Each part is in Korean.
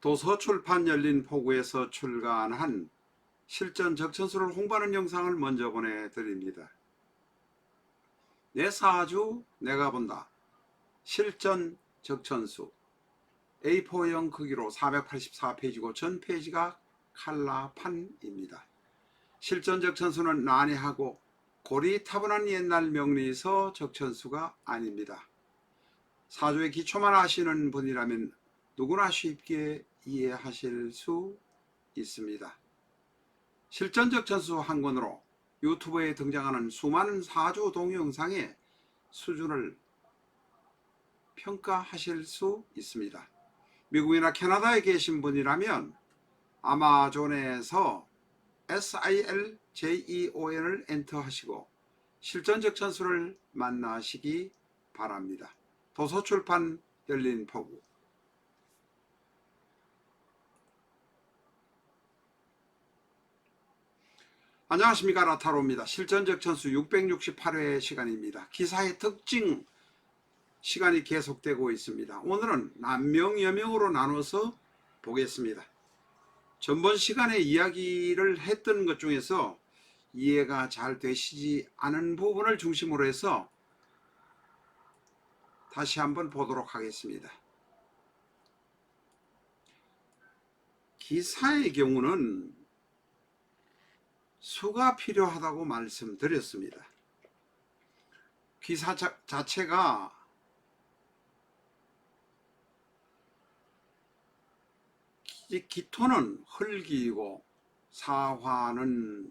도서출판 열린 포구에서 출간한 실전 적천수를 홍보하는 영상을 먼저 보내드립니다. 내 사주 내가 본다. 실전 적천수 A4형 크기로 484페이지고 전 페이지가 칼라판입니다. 실전 적천수는 난해하고 고리 타분한 옛날 명리서 적천수가 아닙니다. 사주의 기초만 아시는 분이라면 누구나 쉽게 이해하실 수 있습니다. 실전적 전수 한 권으로 유튜브에 등장하는 수많은 사주 동영상의 수준을 평가하실 수 있습니다. 미국이나 캐나다에 계신 분이라면 아마존에서 SILJEON을 엔터하시고 실전적 전수를 만나시기 바랍니다. 도서출판 열린 포구 안녕하십니까 라타로입니다. 실전적 천수 668회 시간입니다. 기사의 특징 시간이 계속되고 있습니다. 오늘은 남명 여명으로 나눠서 보겠습니다. 전번 시간에 이야기를 했던 것 중에서 이해가 잘 되시지 않은 부분을 중심으로 해서 다시 한번 보도록 하겠습니다. 기사의 경우는 수가 필요하다고 말씀드렸습니다. 기사 자, 자체가 기, 기토는 흙이고 사화는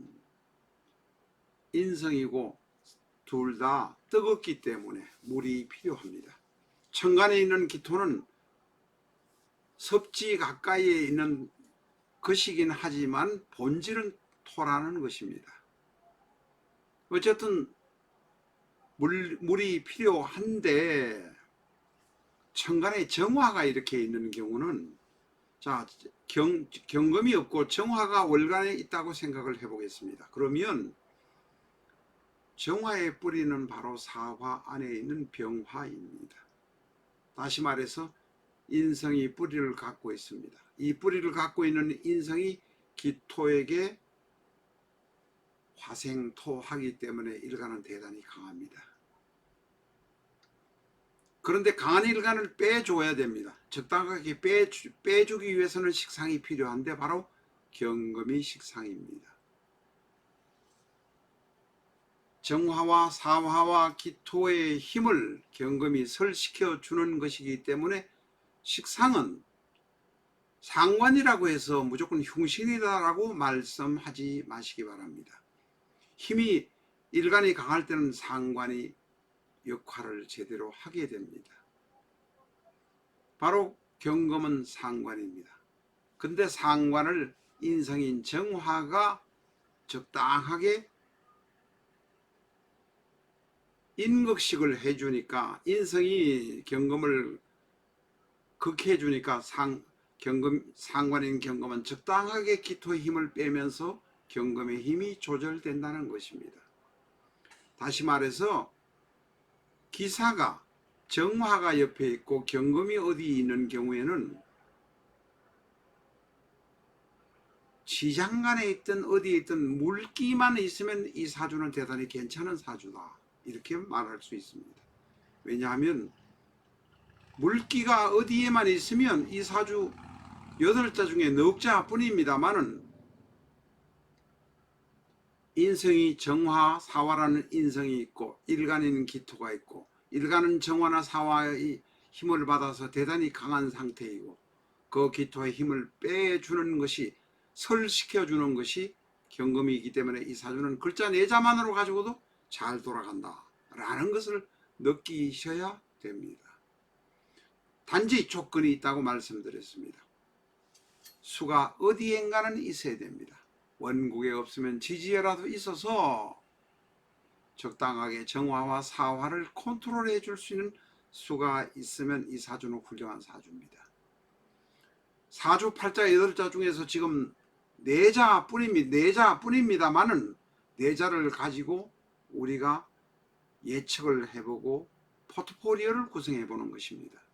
인성이고 둘 다 뜨겁기 때문에 물이 필요합니다. 천간에 있는 기토는 섭지 가까이에 있는 것이긴 하지만 본질은 토라는 것입니다. 어쨌든 물, 물이 필요한데 천간에 정화가 이렇게 있는 경우는 자 경, 경금이 없고 정화가 월간에 있다고 생각을 해보겠습니다. 그러면 정화의 뿌리는 바로 사화 안에 있는 병화입니다. 다시 말해서 인성이 뿌리를 갖고 있습니다. 이 뿌리를 갖고 있는 인성이 기토에게 화생토하기 때문에 일간은 대단히 강합니다. 그런데 강한 일간을 빼줘야 됩니다. 적당하게 빼주, 빼주기 위해서는 식상이 필요한데 바로 경금이 식상입니다. 정화와 사화와 기토의 힘을 경금이 설시켜 주는 것이기 때문에 식상은 상관이라고 해서 무조건 흉신이다라고 말씀하지 마시기 바랍니다. 힘이 일간이 강할 때는 상관이 역할을 제대로 하게 됩니다. 바로 경금은 상관입니다. 근데 상관을 인성인 정화가 적당하게 인극식을 해주니까 인성이 경금을 극해주니까 상 경금 상관인 경금은 적당하게 기토의 힘을 빼면서 경금의 힘이 조절된다는 것입니다. 다시 말해서 기사가 정화가 옆에 있고 경금이 어디 있는 경우에는 시장간에 있든 어디에 있든 물기만 있으면 이 사주는 대단히 괜찮은 사주다. 이렇게 말할 수 있습니다. 왜냐하면 물기가 어디에만 있으면 이 사주 여덟 자 중에 넉 자뿐입니다만은 인성이 정화 사화라는 인성이 있고 일간에는 기토가 있고 일간은 정화나 사화의 힘을 받아서 대단히 강한 상태이고 그 기토의 힘을 빼주는 것이 설시켜 주는 것이 경금이기 때문에 이 사주는 글자 네 자만으로 가지고도 잘 돌아간다 라는 것을 느끼셔야 됩니다. 단지 조건이 있다고 말씀드렸습니다. 수가 어디엔가는 있어야 됩니다. 원국에 없으면 지지에라도 있어서 적당하게 정화와 사화를 컨트롤해 줄 수 있는 수가 있으면 이 사주는 훌륭한 사주입니다. 사주 팔자 여덟 자 중에서 지금 네 자뿐입니다. 네 자뿐입니다만은 네 자를 가지고 우리가 예측을 해보고 포트포리오를 구성해 보는 것입니다.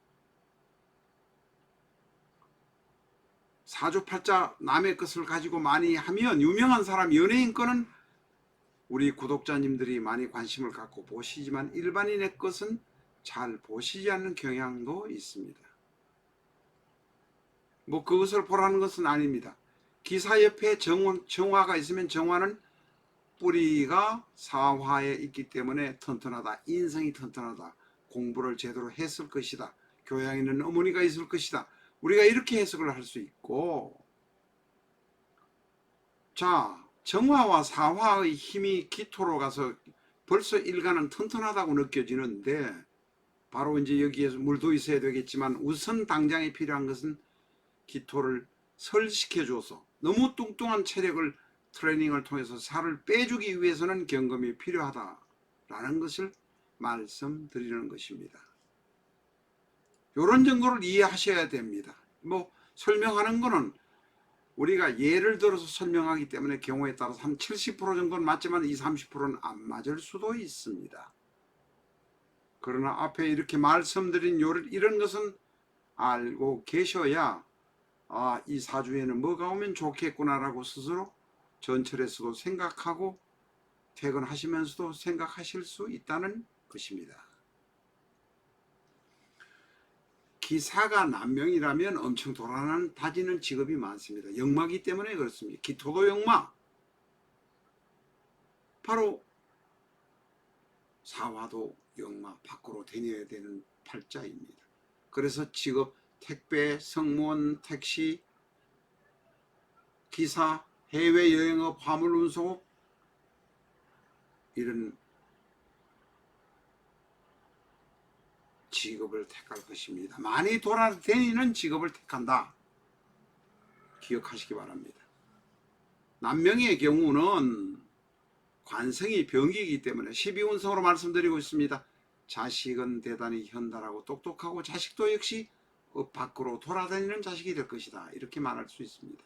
사주팔자 남의 것을 가지고 많이 하면 유명한 사람 연예인 거는 우리 구독자님들이 많이 관심을 갖고 보시지만 일반인의 것은 잘 보시지 않는 경향도 있습니다. 뭐 그것을 보라는 것은 아닙니다. 기사 옆에 정, 정화가 있으면 정화는 뿌리가 사화에 있기 때문에 튼튼하다. 인성이 튼튼하다. 공부를 제대로 했을 것이다. 교양 있는 어머니가 있을 것이다. 우리가 이렇게 해석을 할 수 있고 자 정화와 사화의 힘이 기토로 가서 벌써 일가는 튼튼하다고 느껴지는데 바로 이제 여기에서 물도 있어야 되겠지만 우선 당장에 필요한 것은 기토를 설시켜줘서 너무 뚱뚱한 체력을 트레이닝을 통해서 살을 빼주기 위해서는 경금이 필요하다라는 것을 말씀드리는 것입니다. 이런 정도를 이해하셔야 됩니다. 뭐 설명하는 거는 우리가 예를 들어서 설명하기 때문에 경우에 따라서 한 70% 정도는 맞지만 20, 30%는 안 맞을 수도 있습니다. 그러나 앞에 이렇게 말씀드린 요 이런 것은 알고 계셔야 아, 이 사주에는 뭐가 오면 좋겠구나라고 스스로 전철에서도 생각하고 퇴근하시면서도 생각하실 수 있다는 것입니다. 기사가 남명이라면 엄청 돌아다니는 다지는 직업이 많습니다. 역마기 때문에 그렇습니다. 기토도 역마. 바로 사화도 역마 밖으로 다녀야 되는 팔자입니다. 그래서 직업 택배, 성무원, 택시, 기사, 해외여행업, 화물운송업 이런 직업을 택할 것입니다. 많이 돌아다니는 직업을 택한다. 기억하시기 바랍니다. 남명의 경우는 관성이 병기이기 때문에 12운성으로 말씀드리고 있습니다. 자식은 대단히 현달하고 똑똑하고 자식도 역시 업 밖으로 돌아다니는 자식이 될 것이다. 이렇게 말할 수 있습니다.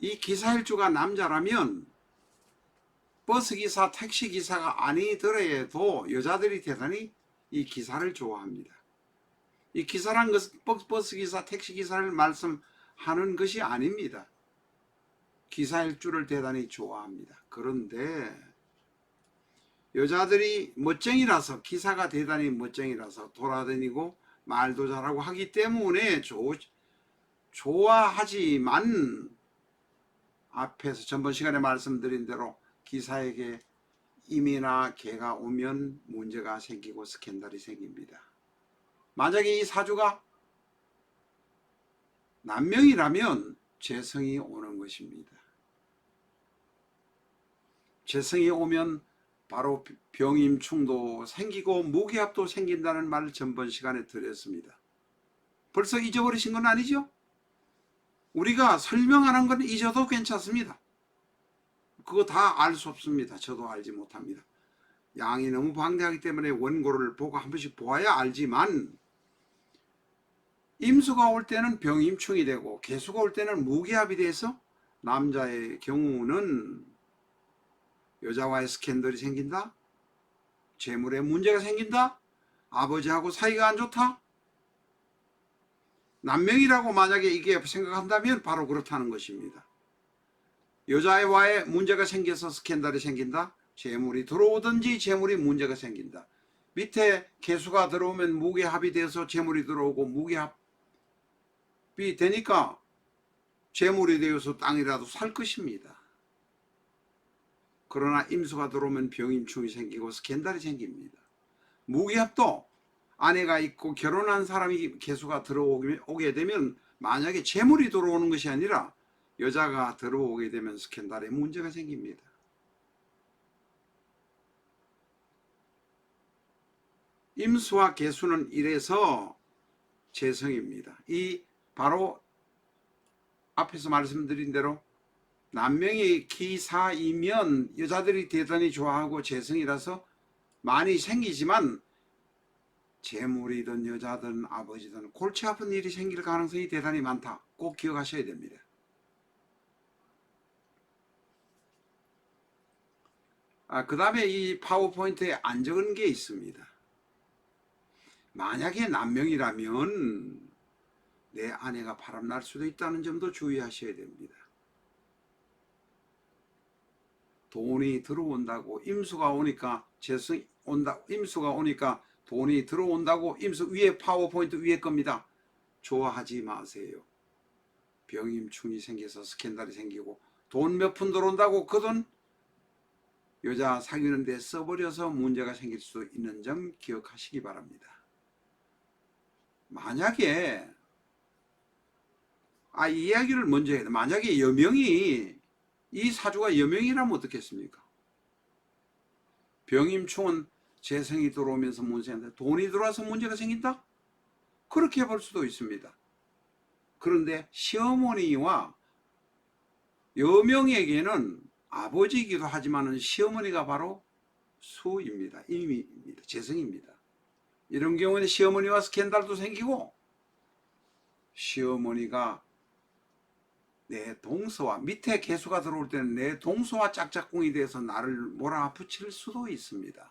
이 기사일주가 남자라면 버스기사, 택시기사가 아니더라도 여자들이 대단히 이 기사를 좋아합니다. 이 기사란 것은 버스기사, 택시기사를 말씀하는 것이 아닙니다. 기사일주를 대단히 좋아합니다. 그런데 여자들이 멋쟁이라서 기사가 대단히 멋쟁이라서 돌아다니고 말도 잘하고 하기 때문에 조, 좋아하지만 앞에서 전번 시간에 말씀드린 대로 기사에게 임이나 개가 오면 문제가 생기고 스캔들이 생깁니다. 만약에 이 사주가 남명이라면 재성이 오는 것입니다. 재성이 오면 바로 병임충도 생기고 무기압도 생긴다는 말을 전번 시간에 드렸습니다. 벌써 잊어버리신 건 아니죠? 우리가 설명하는 건 잊어도 괜찮습니다. 그거 다 알 수 없습니다. 저도 알지 못합니다. 양이 너무 방대하기 때문에 원고를 보고 한 번씩 보아야 알지만 임수가 올 때는 병임충이 되고 개수가 올 때는 무기압이 돼서 남자의 경우는 여자와의 스캔들이 생긴다? 재물에 문제가 생긴다? 아버지하고 사이가 안 좋다? 남명이라고 만약에 이게 생각한다면 바로 그렇다는 것입니다. 여자와의 문제가 생겨서 스캔들이 생긴다? 재물이 들어오든지 재물이 문제가 생긴다. 밑에 개수가 들어오면 무게합이 돼서 재물이 들어오고 무게합이 되니까 재물이 되어서 땅이라도 살 것입니다. 그러나 임수가 들어오면 병임충이 생기고 스캔들이 생깁니다. 무기합도 아내가 있고 결혼한 사람이 개수가 들어오게 되면 만약에 재물이 들어오는 것이 아니라 여자가 들어오게 되면 스캔들에 문제가 생깁니다. 임수와 개수는 이래서 재성입니다. 이 바로 앞에서 말씀드린 대로 남명이 기사이면 여자들이 대단히 좋아하고 재성이라서 많이 생기지만 재물이든 여자든 아버지든 골치 아픈 일이 생길 가능성이 대단히 많다. 꼭 기억하셔야 됩니다. 아, 그 다음에 이 파워포인트에 안 적은 게 있습니다. 만약에 남명이라면 내 아내가 바람날 수도 있다는 점도 주의하셔야 됩니다. 돈이 들어온다고 임수가 오니까 재성 온다 임수가 오니까 돈이 들어온다고 임수 위에 파워포인트 위에 겁니다. 좋아하지 마세요. 병임충이 생겨서 스캔들이 생기고 돈 몇 푼 들어온다고 그돈 여자 사귀는 데 써버려서 문제가 생길 수 있는 점 기억하시기 바랍니다. 만약에 아, 이 이야기를 먼저 해야 돼. 만약에 여명이 이 사주가 여명이라면 어떻겠습니까? 병임충은 재성이 들어오면서 문제인데 돈이 들어와서 문제가 생긴다? 그렇게 볼 수도 있습니다. 그런데 시어머니와 여명에게는 아버지이기도 하지만 시어머니가 바로 수입니다. 임입니다. 재성입니다. 이런 경우는 시어머니와 스캔들도 생기고 시어머니가 내 동서와 밑에 개수가 들어올 때는 내 동서와 짝짝꿍이 돼서 나를 몰아붙일 수도 있습니다.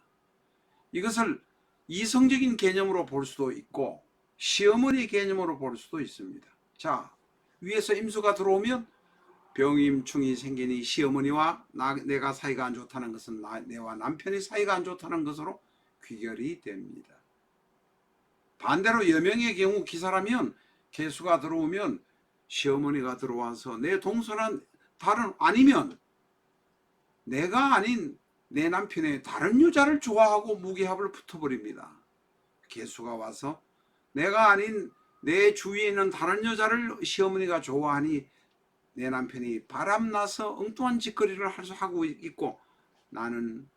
이것을 이성적인 개념으로 볼 수도 있고 시어머니 개념으로 볼 수도 있습니다. 자 위에서 임수가 들어오면 병임충이 생기니 시어머니와 나, 내가 사이가 안 좋다는 것은 나, 내와 남편이 사이가 안 좋다는 것으로 귀결이 됩니다. 반대로 여명의 경우 기사라면 개수가 들어오면 시어머니가 들어와서 내 동서는 다른 아니면 내가 아닌 내 남편의 다른 여자를 좋아하고 무기합을 붙어버립니다. 개수가 와서 내가 아닌 내 주위에 있는 다른 여자를 시어머니가 좋아하니 내 남편이 바람나서 엉뚱한 짓거리를 하고 있고 나는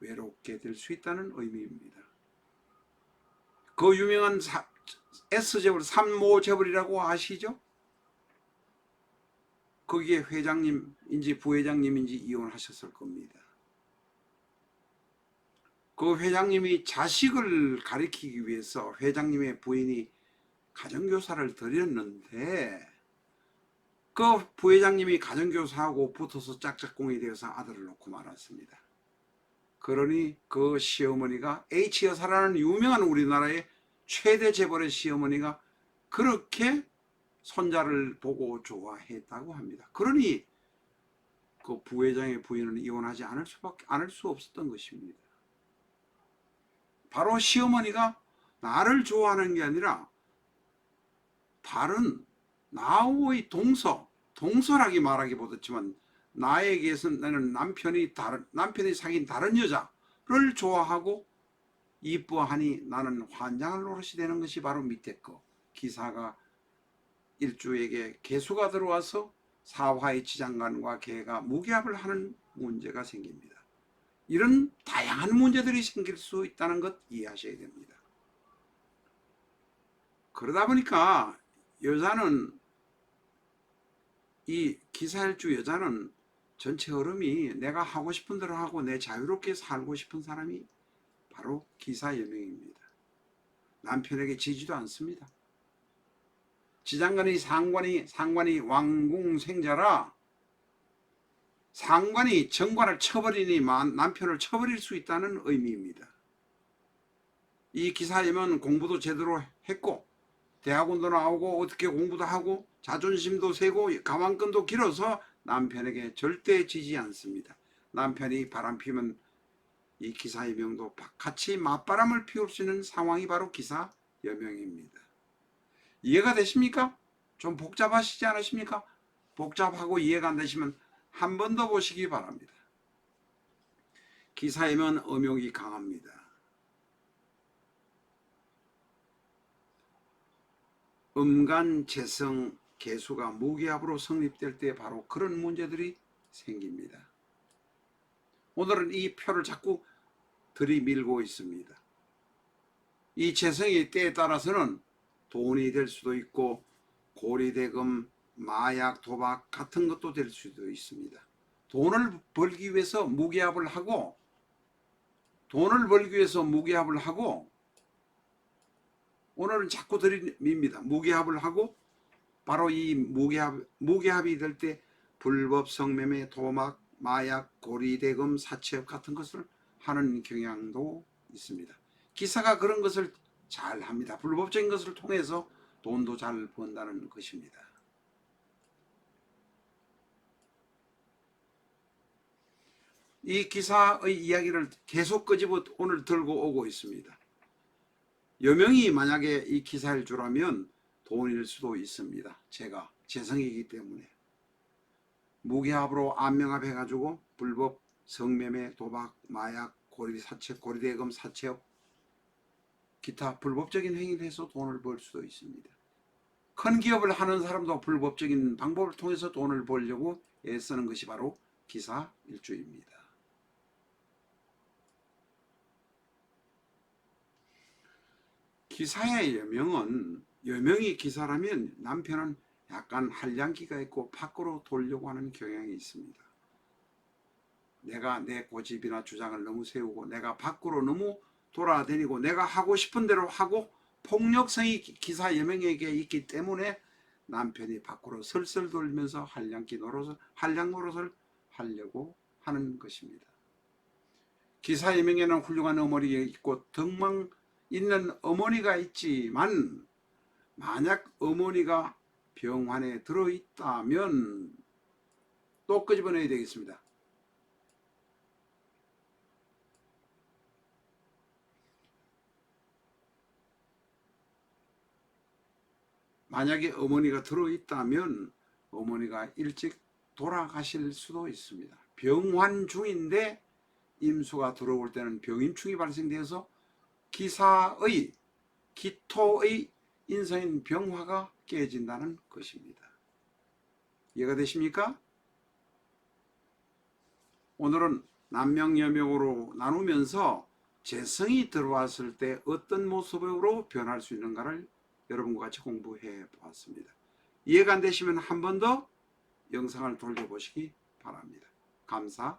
외롭게 될 수 있다는 의미입니다. 그 유명한 사, S재벌 삼모재벌이라고 아시죠? 거기에 회장님인지 부회장님인지 이혼하셨을 겁니다. 그 회장님이 자식을 가리키기 위해서 회장님의 부인이 가정교사를 드렸는데 그 부회장님이 가정교사하고 붙어서 짝짝꿍이 되어서 아들을 놓고 말았습니다. 그러니 그 시어머니가 H 여사라는 유명한 우리나라의 최대 재벌의 시어머니가 그렇게 손자를 보고 좋아했다고 합니다. 그러니 그 부회장의 부인은 이혼하지 않을 수밖에 않을 수 없었던 것입니다. 바로 시어머니가 나를 좋아하는 게 아니라 다른 나의 동서, 동서라기 말하기보다지만 나에게서는 남편이 다른 남편이 사귄 다른 여자를 좋아하고 이뻐하니 나는 환장할 노릇이 되는 것이 바로 밑에 거 기사가 일주에게 개수가 들어와서 사화의 지장간과 개가 무기합을 하는 문제가 생깁니다. 이런 다양한 문제들이 생길 수 있다는 것 이해하셔야 됩니다. 그러다 보니까 여자는 이 기사일주 여자는 전체 흐름이 내가 하고 싶은 대로 하고 내 자유롭게 살고 싶은 사람이 바로 기사여명입니다. 남편에게 지지도 않습니다. 지장간이 상관이 상관이 왕궁생자라 상관이 정관을 쳐버리니 남편을 쳐버릴 수 있다는 의미입니다. 이 기사이면 공부도 제대로 했고 대학원도 나오고 어떻게 공부도 하고 자존심도 세고 가만끈도 길어서 남편에게 절대 지지 않습니다. 남편이 바람 피면 이 기사 여명도 같이 맞바람을 피울 수 있는 상황이 바로 기사 여명입니다. 이해가 되십니까? 좀 복잡하시지 않으십니까? 복잡하고 이해가 안 되시면 한 번 더 보시기 바랍니다. 기사이면 음욕이 강합니다. 음간 재성 개수가 무기합으로 성립될 때 바로 그런 문제들이 생깁니다. 오늘은 이 표를 자꾸 들이밀고 있습니다. 이 재성의 때에 따라서는 돈이 될 수도 있고 고리대금, 마약, 도박 같은 것도 될 수도 있습니다. 돈을 벌기 위해서 무기합을 하고 돈을 벌기 위해서 무기합을 하고 오늘은 자꾸 들이밉니다. 무기합을 하고 바로 이 무기합, 무기합이 될 때 불법 성매매, 도박, 마약, 고리대금, 사채업 같은 것을 하는 경향도 있습니다. 기사가 그런 것을 잘 합니다. 불법적인 것을 통해서 돈도 잘 번다는 것입니다. 이 기사의 이야기를 계속 끄집어 오늘 들고 오고 있습니다. 여명이 만약에 이 기사일 줄 알면 돈일 수도 있습니다. 제가 재성이기 때문에 무기합으로 안명합 해가지고 불법 성매매, 도박, 마약, 고리 사채, 고리대금 사채업 기타 불법적인 행위를 해서 돈을 벌 수도 있습니다. 큰 기업을 하는 사람도 불법적인 방법을 통해서 돈을 벌려고 애쓰는 것이 바로 기사 일주입니다. 기사의 여명은 여명이 기사라면 남편은 약간 한량기가 있고 밖으로 돌려고 하는 경향이 있습니다. 내가 내 고집이나 주장을 너무 세우고 내가 밖으로 너무 돌아다니고 내가 하고 싶은 대로 하고 폭력성이 기- 기사 여명에게 있기 때문에 남편이 밖으로 설설 돌면서 한량기 노릇을 한량 노릇을 하려고 하는 것입니다. 기사 여명에는 훌륭한 어머니가 있고 덕망 있는 어머니가 있지만 만약 어머니가 병환에 들어 있다면 또 끄집어내야 되겠습니다. 만약에 어머니가 들어 있다면 어머니가 일찍 돌아가실 수도 있습니다. 병환 중인데 임수가 들어올 때는 병임충이 발생되어서 기사의 기토의 인성인 병화가 깨진다는 것입니다. 이해가 되십니까? 오늘은 남명여명으로 나누면서 재성이 들어왔을 때 어떤 모습으로 변할 수 있는가를 여러분과 같이 공부해 보았습니다. 이해가 안 되시면 한 번 더 영상을 돌려보시기 바랍니다. 감사.